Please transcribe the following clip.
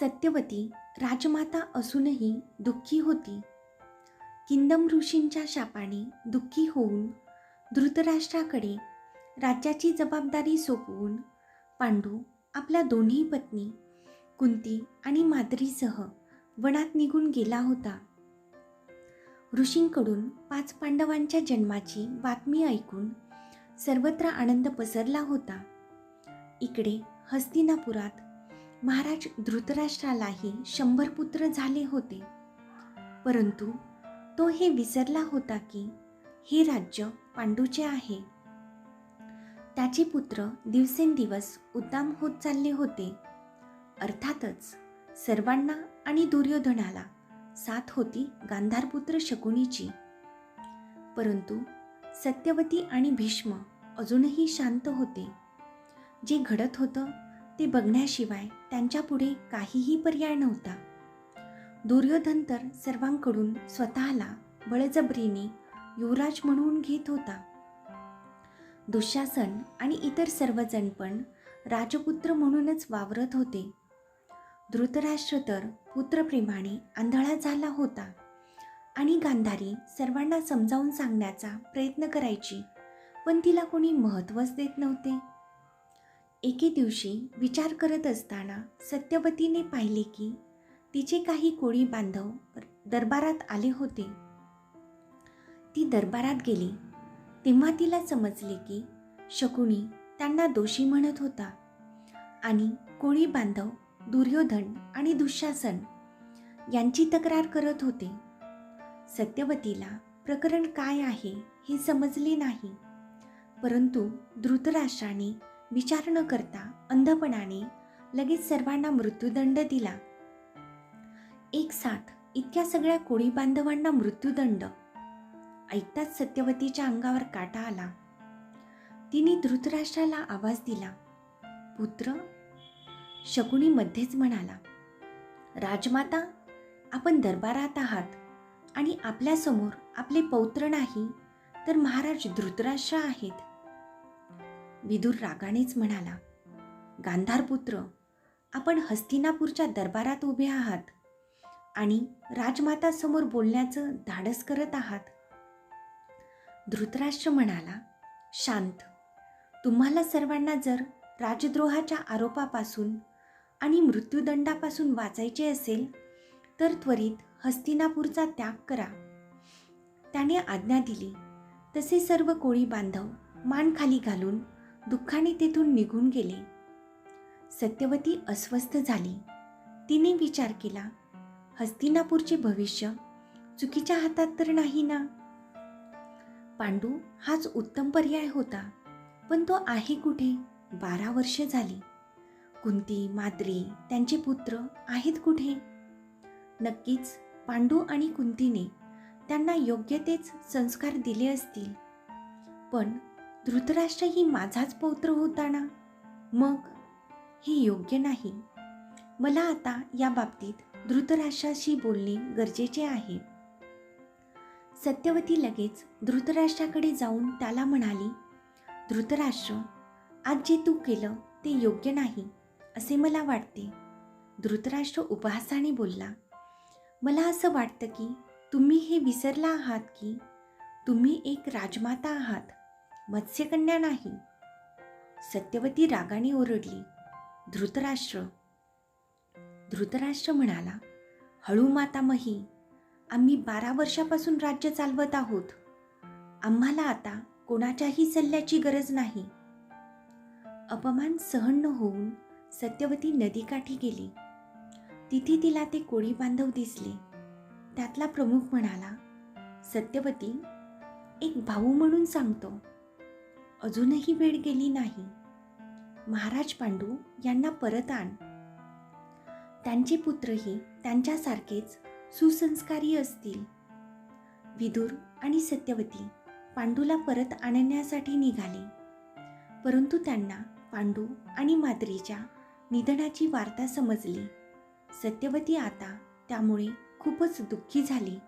सत्यवती राजमाता असूनही दुःखी होती. किंदम ऋषींच्या शापाने दुःखी होऊन धृतराष्ट्राकडे राज्याची जबाबदारी सोपवून पांडू आपल्या दोन्ही पत्नी कुंती आणि माद्रीसह वनात निघून गेला होता. ऋषींकडून पाच पांडवांच्या जन्माची बातमी ऐकून सर्वत्र आनंद पसरला होता. इकडे हस्तिनापुरात महाराज धृतराष्ट्रालाही शंभर पुत्र झाले होते. परंतु तो हे विसरला होता की हे राज्य पांडूचे आहे. त्याचे पुत्र दिवसेंदिवस उत्तम होत चालले होते. अर्थातच सर्वांना आणि दुर्योधनाला साथ होती गांधारपुत्र शकुनीची. परंतु सत्यवती आणि भीष्म अजूनही शांत होते. जे घडत होतं ते बघण्याशिवाय त्यांच्यापुढे काहीही पर्याय नव्हता. दुर्योधन तर सर्वांकडून स्वतःला बळजबरीने युवराज म्हणून घेत होता. दुःशासन आणि इतर सर्वजण पण राजपुत्र म्हणूनच वावरत होते. धृतराष्ट्र तर पुत्रप्रेमाने आंधळा झाला होता आणि गांधारी सर्वांना समजावून सांगण्याचा प्रयत्न करायची पण तिला कोणी महत्त्वच देत नव्हते. एके दिवशी विचार करत असताना सत्यवतीने पाहिले की तिचे काही कोळी बांधव दरबारात आले होते. ती दरबारात गेली. तेव्हा तिला समजले की शकुनी त्यांना दोषी म्हणत होता आणि कोळी बांधव दुर्योधन आणि दुःशासन यांची तक्रार करत होते. सत्यवतीला प्रकरण काय आहे हे समजले नाही. परंतु धृतराष्ट्राने विचार न करता अंधपणाने लगेच सर्वांना मृत्यूदंड दिला. एक साथ इतक्या सगळ्या कोळी बांधवांना मृत्यूदंड. ऐकताच सत्यवतीच्या अंगावर काटा आला. तिने धृतराष्ट्राला आवाज दिला. पुत्र शकुनी मध्येच म्हणाला राजमाता आपण दरबारात आहात आणि आपल्यासमोर आपले पौत्र नाही तर महाराज धृतराष्ट्र आहेत. विदुर रागानेच म्हणाला गांधारपुत्र आपण हस्तिनापूरच्या दरबारात उभे आहात आणि राजमातासमोर बोलण्याचं धाडस करत आहात. धृतराष्ट्र म्हणाला शांत तुम्हाला सर्वांना जर राजद्रोहाच्या आरोपापासून आणि मृत्यूदंडापासून वाचायचे असेल तर त्वरित हस्तिनापूरचा त्याग करा. त्याने आज्ञा दिली. तसे सर्व कोळी बांधव मान खाली घालून दुःखाने तेथून निघून गेले. सत्यवती अस्वस्थ झाली. तिने विचार केला हस्तिनापूरचे भविष्य चुकीच्या हातात तर नाही ना? पांडू हाच उत्तम पर्याय होता पण तो आहे कुठे? बारा वर्ष झाली. कुंती माद्री त्यांचे पुत्र आहेत कुठे? नक्कीच पांडू आणि कुंतीने त्यांना योग्य तेच संस्कार दिले असतील. पण धृतराष्ट्र ही माझाच पौत्र होता ना मग? हे योग्य नाही. मला आता या बाबतीत धृतराष्ट्राशी बोलणे गरजेचे आहे. सत्यवती लगेच धृतराष्ट्राकडे जाऊन त्याला म्हणाली धृतराष्ट्र आज जे तू केलं ते योग्य नाही असे मला वाटते. धृतराष्ट्र उपहासाने बोलला मला असं वाटतं की तुम्ही हे विसरला आहात की तुम्ही एक राजमाता आहात. मत्स्यकन्या नाही. सत्यवती रागाने ओरडली धृतराष्ट्र. धृतराष्ट्र म्हणाला हळू माता मही आम्ही बारा वर्षापासून राज्य चालवत आहोत. आम्हाला आता कोणाच्याही सल्ल्याची गरज नाही. अपमान सहन न होऊन सत्यवती नदीकाठी गेली. तिथे तिला ते कोळी बांधव दिसले. त्यातला प्रमुख म्हणाला सत्यवती एक भाऊ म्हणून सांगतो. अजूनही वेळ गेली नाही. महाराज पांडू यांना परत आण. त्यांचे पुत्रही त्यांच्यासारखेच सुसंस्कारी असतील. विदुर आणि सत्यवती पांडूला परत आणण्यासाठी निघाले. परंतु त्यांना पांडू आणि माद्रीच्या निधनाची वार्ता समजली. सत्यवती आता त्यामुळे खूपच दुःखी झाली.